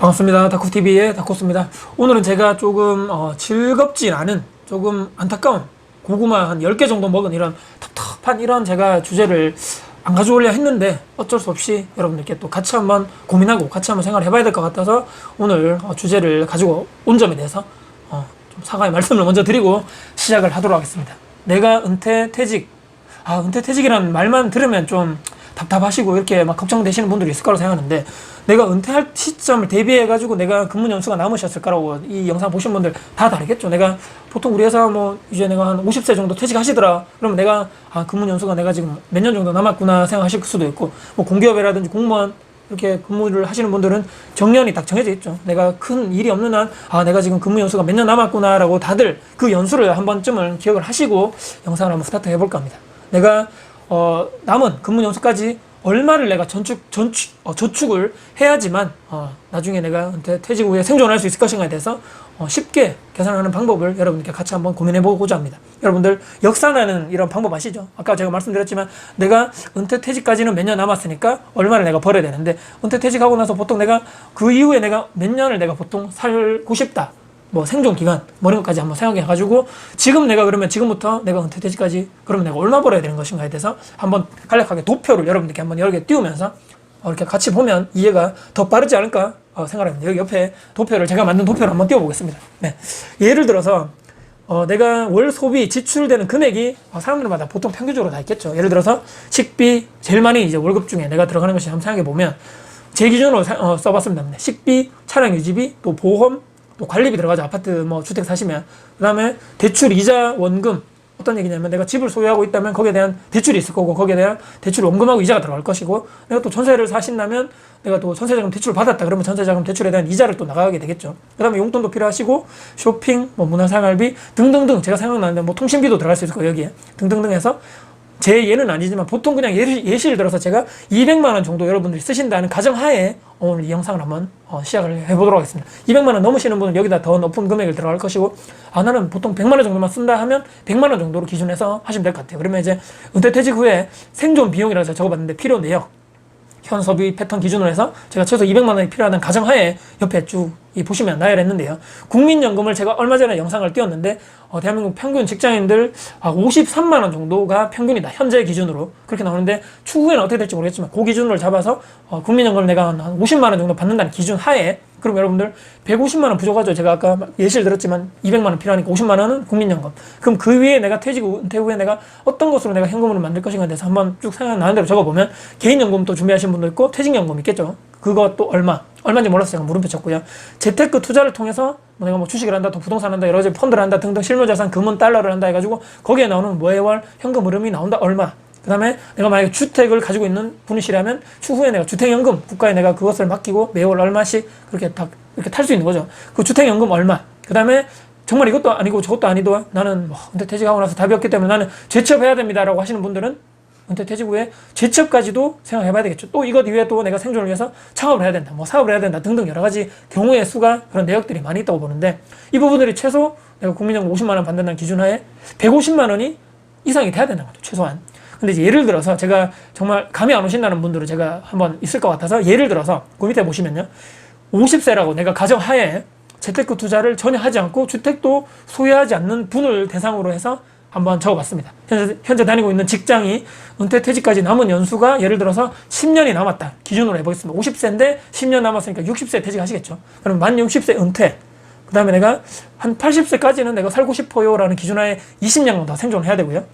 반갑습니다. 다코TV의 다코스입니다. 오늘은 제가 조금 어, 즐겁진 않은 조금 안타까운 고구마 한 10개 정도 먹은 이런 텁텁한 이런 제가 주제를 안 가져오려 했는데 어쩔 수 없이 여러분들께 또 같이 한번 고민하고 같이 한번 생각을 해봐야 될 것 같아서 오늘 어, 주제를 가지고 온 점에 대해서 어, 좀 사과의 말씀을 먼저 드리고 시작을 하도록 하겠습니다. 내가 은퇴 퇴직 아 은퇴 퇴직이라는 말만 들으면 좀 답답하시고 이렇게 막 걱정되시는 분들이 있을 거라고 생각하는데 내가 은퇴할 시점을 대비해 가지고 내가 근무 연수가 남으셨을 거라고 이 영상 보신 분들 다 다르겠죠. 내가 보통 우리 회사 뭐 이제 내가 한 50세 정도 퇴직하시더라. 그러면 내가 아 근무 연수가 내가 지금 몇 년 정도 남았구나 생각하실 수도 있고 뭐 공기업이라든지 공무원 이렇게 근무를 하시는 분들은 정년이 딱 정해져 있죠. 내가 큰 일이 없는 한, 아, 내가 지금 근무 연수가 몇 년 남았구나라고 다들 그 연수를 한 번쯤은 기억을 하시고 영상을 한번 스타트 해볼까 합니다. 내가, 어, 남은 근무 연수까지 얼마를 내가 전축, 전축, 어, 저축을 해야지만, 어, 나중에 내가 퇴직 후에 생존할 수 있을 것인가에 대해서 어, 쉽게 계산하는 방법을 여러분께 같이 한번 고민해 보고자 합니다. 여러분들 역산하는 이런 방법 아시죠? 아까 제가 말씀드렸지만 내가 은퇴 퇴직까지는 몇 년 남았으니까 얼마를 내가 벌어야 되는데 은퇴 퇴직하고 나서 보통 내가 그 이후에 내가 몇 년을 내가 보통 살고 싶다. 뭐 생존 기간 뭐 이런 것까지 한번 생각해 가지고 지금 내가 그러면 지금부터 내가 은퇴 퇴직까지 그러면 내가 얼마 벌어야 되는 것인가에 대해서 한번 간략하게 도표를 여러분들께 한번 여러 개 띄우면서 어, 이렇게 같이 보면 이해가 더 빠르지 않을까 어, 생각합니다. 여기 옆에 도표를 제가 만든 도표를 한번 띄워보겠습니다. 네. 예를 들어서 어, 내가 월 소비 지출되는 금액이 어, 사람들마다 보통 평균적으로 다 있겠죠. 예를 들어서 식비 제일 많이 이제 월급 중에 내가 들어가는 것이 한번 생각해 보면 제 기준으로 사- 어, 써봤습니다. 네. 식비, 차량 유지비, 또 보험, 또 관리비 들어가죠. 아파트 뭐 주택 사시면 그 다음에 대출 이자 원금 어떤 얘기냐면 내가 집을 소유하고 있다면 거기에 대한 대출이 있을 거고 거기에 대한 대출 원금하고 이자가 들어갈 것이고 내가 또 전세를 사신다면 내가 또 전세자금 대출을 받았다 그러면 전세자금 대출에 대한 이자를 또 나가게 되겠죠. 그 다음에 용돈도 필요하시고 쇼핑, 뭐 문화생활비 등등등 제가 생각나는데 뭐 통신비도 들어갈 수 있을 거예요 여기에 등등등 해서 제 예는 아니지만 보통 그냥 예시, 예시 를 들어서 제가 200만 원 정도 여러분들이 쓰신다는 가정하에 오늘 이 영상을 한번 어, 시작을 해보도록 하겠습니다. 200만 원 넘으시는 분은 여기다 더 높은 금액을 들어갈 것이고 아 나는 보통 100만 원 정도만 쓴다 하면 100만 원 정도로 기준해서 하시면 될 것 같아요. 그러면 이제 은퇴 퇴직 후에 생존 비용이라고 해서 적어봤는데 필요 내역 현 소비 패턴 기준으로 해서 제가 최소 200만 원이 필요하다는 가정하에 옆에 쭉 이 보시면 나열했는데요. 국민연금을 제가 얼마 전에 영상을 띄웠는데 어, 대한민국 평균 직장인들 아, 53만 원 정도가 평균이다. 현재 기준으로 그렇게 나오는데 추후에는 어떻게 될지 모르겠지만 그 기준으로 잡아서 어, 국민연금을 내가 한 50만 원 정도 받는다는 기준 하에 그럼 여러분들 150만 원 부족하죠. 제가 아까 예시를 들었지만 200만 원 필요하니까 50만 원은 국민연금. 그럼 그 위에 내가 퇴직 후, 은퇴 후에 내가 어떤 것으로 내가 현금으로 만들 것인가에 대해서 한번 쭉 생각나는 대로 적어보면 개인연금 또 준비하신 분도 있고 퇴직연금 있겠죠. 그것도 얼마 얼마인지 제가 물음표 쳤고요. 재테크 투자를 통해서 뭐 내가 뭐 주식을 한다, 또 부동산 한다, 여러 가지 펀드를 한다 등등 실물자산, 금은 달러를 한다 해가지고 거기에 나오는 매월 현금 흐름이 나온다 얼마. 그 다음에 내가 만약에 주택을 가지고 있는 분이시라면 추후에 내가 주택연금 국가에 내가 그것을 맡기고 매월 얼마씩 그렇게 다 이렇게 탈 수 있는 거죠. 그 주택연금 얼마. 그 다음에 정말 이것도 아니고 저것도 아니도 나는 뭐 은퇴 퇴직하고 나서 답이 없기 때문에 나는 재취업해야 됩니다라고 하시는 분들은 은퇴 퇴직 후에 재취업까지도 생각해 봐야 되겠죠. 또 이것 이외에 또 내가 생존을 위해서 창업을 해야 된다, 뭐 사업을 해야 된다 등등 여러 가지 경우의 수가 그런 내역들이 많이 있다고 보는데 이 부분들이 최소 내가 국민연금 50만 원 받는다는 기준하에 150만 원이 이상이 돼야 된다는 거죠. 최소한. 근데 이제 예를 들어서 제가 정말 감이 안 오신다는 분들은 제가 한번 있을 것 같아서 예를 들어서 그 밑에 보시면요. 50세라고 내가 가정 하에 재테크 투자를 전혀 하지 않고 주택도 소유하지 않는 분을 대상으로 해서 한번 적어봤습니다. 현재, 현재 다니고 있는 직장이 은퇴 퇴직까지 남은 연수가 예를 들어서 10년이 남았다. 기준으로 해보겠습니다. 50세인데 10년 남았으니까 60세 퇴직하시겠죠. 그럼 만 60세 은퇴. 그 다음에 내가 한 80세까지는 내가 살고 싶어요라는 기준하에 20년 더 생존해야 되고요.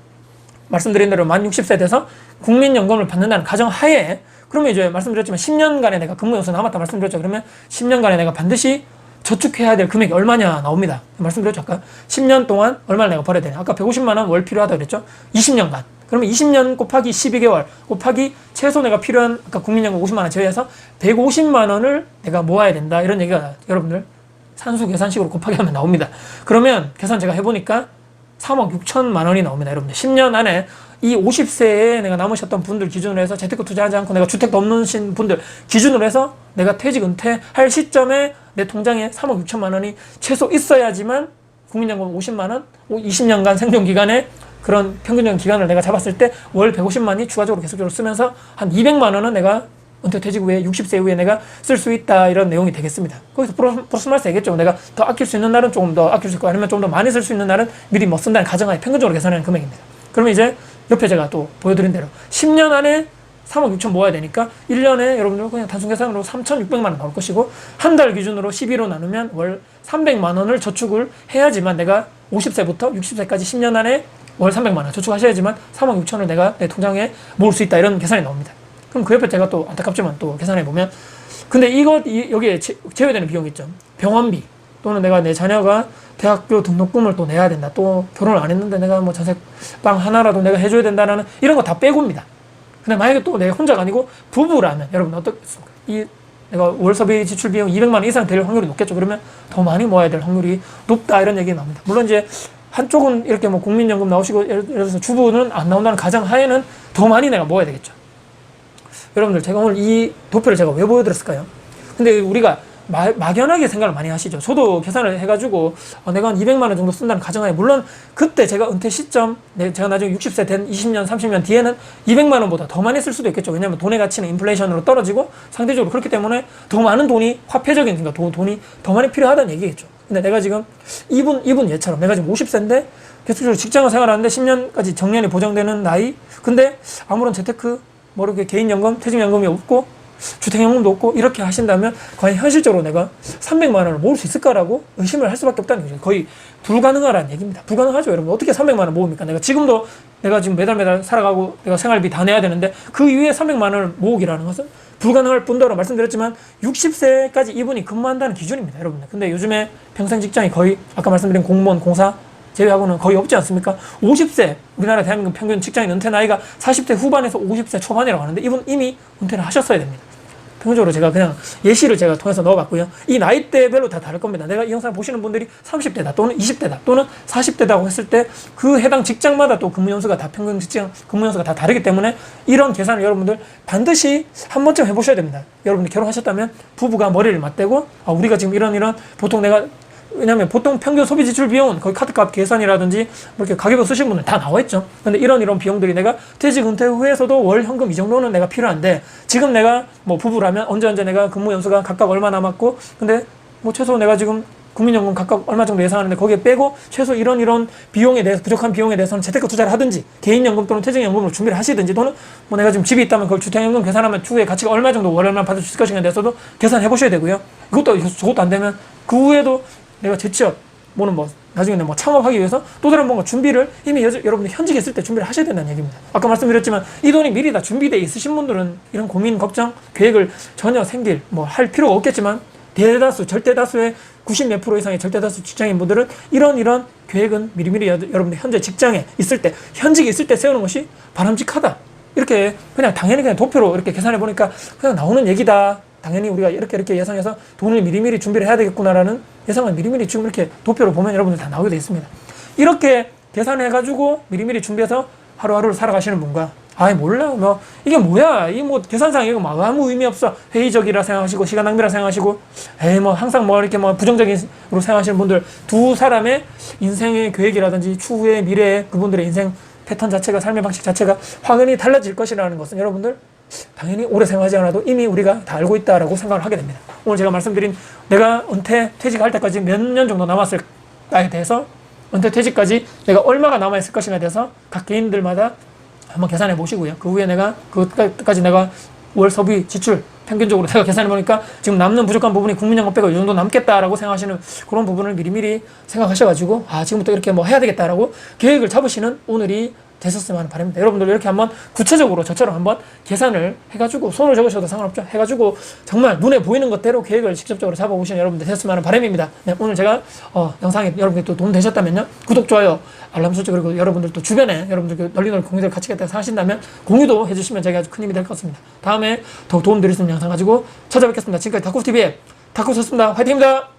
말씀드린 대로 만 60세 돼서 국민연금을 받는다는 가정 하에 그러면 이제 말씀드렸지만 10년간에 내가 근무 연수 남았다 말씀드렸죠. 그러면 10년간에 내가 반드시 저축해야 될 금액이 얼마냐 나옵니다. 말씀드렸죠. 아까 10년 동안 얼마를 내가 벌어야 되냐. 아까 150만 원 월 필요하다 그랬죠. 20년간. 그러면 20년 곱하기 12개월 곱하기 최소 내가 필요한 아까 국민연금 50만 원 제외해서 150만 원을 내가 모아야 된다. 이런 얘기가 여러분들 산수 계산식으로 곱하기 하면 나옵니다. 그러면 계산 제가 해보니까 3억 6천만 원이 나옵니다. 여러분들 10년 안에 이 50세에 내가 남으셨던 분들 기준으로 해서 재테크 투자하지 않고 내가 주택도 없는 분들 기준으로 해서 내가 퇴직 은퇴할 시점에 내 통장에 3억 6천만 원이 최소 있어야지만 국민연금 50만 원, 20년간 생존 기간에 그런 평균적인 기간을 내가 잡았을 때 월 150만이 추가적으로 계속적으로 쓰면서 한 200만 원은 내가 은퇴 퇴직 후에 60세 이후에 내가 쓸 수 있다 이런 내용이 되겠습니다. 거기서 플러스, 마이너스 되겠죠. 내가 더 아낄 수 있는 날은 조금 더 아낄 수 있고 아니면 좀 더 많이 쓸 수 있는 날은 미리 뭐 쓴다는 가정하에 평균적으로 계산하는 금액입니다. 그러면 이제 옆에 제가 또 보여드린 대로 10년 안에 3억 6천 모아야 되니까 1년에 여러분들 그냥 단순 계산으로 3,600만 원 나올 것이고 한 달 기준으로 12로 나누면 월 300만 원을 저축을 해야지만 내가 50세부터 60세까지 10년 안에 월 300만 원 저축하셔야지만 3억 6천을 내가 내 통장에 모을 수 있다 이런 계산이 나옵니다. 그럼 그 옆에 제가 또 안타깝지만 또 계산해 보면 근데 이것 이- 여기에 제- 제외되는 비용 있죠. 병원비 또는 내가 내 자녀가 대학교 등록금을 또 내야 된다. 또 결혼을 안 했는데 내가 뭐 자색방 하나라도 내가 해줘야 된다는 이런 거 다 빼고입니다. 근데 만약에 또 내가 혼자가 아니고 부부라면 여러분 어떻겠습니까? 이 내가 월서비 지출 비용 200만 원 이상 될 확률이 높겠죠. 그러면 더 많이 모아야 될 확률이 높다 이런 얘기 나옵니다. 물론 이제 한쪽은 이렇게 뭐 국민연금 나오시고 예를 들어서 주부는 안 나온다는 가정 하에는 더 많이 내가 모아야 되겠죠. 여러분들 제가 오늘 이 도표를 제가 왜 보여드렸을까요? 근데 우리가 마, 막연하게 생각을 많이 하시죠. 저도 계산을 해가지고 어, 내가 한 200만 원 정도 쓴다는 가정하에 물론 그때 제가 은퇴 시점 내- 제가 나중에 60세 된 20년 30년 뒤에는 200만 원보다 더 많이 쓸 수도 있겠죠. 왜냐하면 돈의 가치는 인플레이션으로 떨어지고 상대적으로 그렇기 때문에 더 많은 돈이 화폐적인 그러니까 돈, 돈이 더 많이 필요하다는 얘기겠죠. 근데 내가 지금 이분 이분 얘처럼 내가 지금 50세인데 계속적으로 직장을 생활하는데 10년까지 정년이 보장되는 나이 근데 아무런 재테크 뭐 이렇게 개인연금 퇴직연금이 없고 주택연금도 없고 이렇게 하신다면 과연 현실적으로 내가 300만 원을 모을 수 있을까라고 의심을 할 수밖에 없다는 거죠. 거의 불가능하다는 얘기입니다. 불가능하죠, 여러분. 어떻게 300만 원 모읍니까? 내가 지금도 내가 지금 매달 매달 살아가고 내가 생활비 다 내야 되는데 그 이후에 300만 원을 모으기라는 것은 불가능할 뿐더러 말씀드렸지만 60세까지 이분이 근무한다는 기준입니다, 여러분들. 근데 요즘에 평생 직장이 거의 아까 말씀드린 공무원, 공사 제외하고는 거의 없지 않습니까? 50세 우리나라 대한민국 평균 직장인 은퇴 나이가 40대 후반에서 50세 초반이라고 하는데 이분 이미 은퇴를 하셨어야 됩니다. 평균적으로 제가 그냥 예시를 제가 통해서 넣어봤고요. 이 나이대별로 다 다를 겁니다. 내가 이 영상 보시는 분들이 30대다 또는 20대다 또는 40대다고 했을 때 그 해당 직장마다 또 근무 연수가 다 평균 직장 근무 연수가 다 다르기 때문에 이런 계산을 여러분들 반드시 한 번쯤 해보셔야 됩니다. 여러분들 결혼하셨다면 부부가 머리를 맞대고 아, 우리가 지금 이런 이런 보통 내가 왜냐하면 보통 평균 소비 지출 비용은 거의 카드값 계산이라든지 뭐 이렇게 가계부 쓰신 분들 다 나와 있죠. 근데 이런 이런 비용들이 내가 퇴직 은퇴 후에서도 월 현금 이 정도는 내가 필요한데 지금 내가 뭐 부부라면 언제 언제 내가 근무 연수가 각각 얼마 남았고 근데 뭐 최소 내가 지금 국민연금 각각 얼마 정도 예상하는데 거기에 빼고 최소 이런 이런 비용에 대해서 부족한 비용에 대해서는 재테크 투자를 하든지 개인연금 또는 퇴직연금으로 준비를 하시든지 또는 뭐 내가 지금 집이 있다면 그걸 주택연금 계산하면 추후에 가치가 얼마 정도 월 얼마 받을 수 있을 것인가에 대해서도 계산해 보셔야 되고요. 이것도 저것도 안 되면 그 후에도 내가 재취업 뭐는 뭐 나중에 뭐 창업하기 위해서 또 다른 뭔가 준비를 이미 여, 여러분들 현직에 있을 때 준비를 하셔야 된다는 얘기입니다. 아까 말씀드렸지만 이 돈이 미리 다 준비돼 있으신 분들은 이런 고민 걱정 계획을 전혀 생길 뭐 할 필요가 없겠지만 대다수 절대 다수의 90 몇 프로 이상의 절대 다수 직장인 분들은 이런 이런 계획은 미리미리 여, 여러분들 현재 직장에 있을 때 현직에 있을 때 세우는 것이 바람직하다. 이렇게 그냥 당연히 그냥 도표로 이렇게 계산해 보니까 그냥 나오는 얘기다. 당연히 우리가 이렇게 이렇게 예상해서 돈을 미리미리 준비를 해야 되겠구나라는 예상을 미리미리 지금 이렇게 도표로 보면 여러분들 다 나오게 되어 있습니다. 이렇게 계산해 가지고 미리미리 준비해서 하루하루를 살아가시는 분과 아이 몰라 뭐 이게 뭐야? 이 뭐 계산상 이거 막 아무 의미 없어. 회의적이라 생각하시고 시간 낭비라 생각하시고 에이 뭐 항상 뭐 이렇게 뭐 부정적으로 생각하시는 분들 두 사람의 인생의 계획이라든지 추후의 미래의 그분들의 인생 패턴 자체가 삶의 방식 자체가 확연히 달라질 것이라는 것은 여러분들 당연히 오래 생각하지 않아도 이미 우리가 다 알고 있다라고 생각을 하게 됩니다. 오늘 제가 말씀드린 내가 은퇴 퇴직할 때까지 몇 년 정도 남았을까에 대해서 은퇴 퇴직까지 내가 얼마가 남아 있을 것인가에 대해서 각 개인들마다 한번 계산해 보시고요. 그 후에 내가 그까지 내가 월 소비 지출 평균적으로 내가 계산해 보니까 지금 남는 부족한 부분이 국민연금 빼고 이 정도 남겠다라고 생각하시는 그런 부분을 미리미리 생각하셔가지고 아 지금부터 이렇게 뭐 해야 되겠다라고 계획을 잡으시는 오늘이 되셨으면 하는 바람입니다. 여러분들 이렇게 한번 구체적으로 저처럼 한번 계산을 해가지고 손을 적으셔도 상관없죠. 해가지고 정말 눈에 보이는 것대로 계획을 직접적으로 잡아보시는 여러분들 되셨으면 하는 바람입니다. 네, 오늘 제가 어, 영상에 여러분께 또 도움 되셨다면요. 구독, 좋아요, 알람 설정 그리고 여러분들 또 주변에 여러분들 그 널리 널리 공유될 가치가 있다 하신다면 공유도 해주시면 제가 아주 큰 힘이 될 것 같습니다. 다음에 더 도움 드릴 수 있는 영상 가지고 찾아뵙겠습니다. 지금까지 다쿠TV의 다쿠였습니다. 화이팅입니다.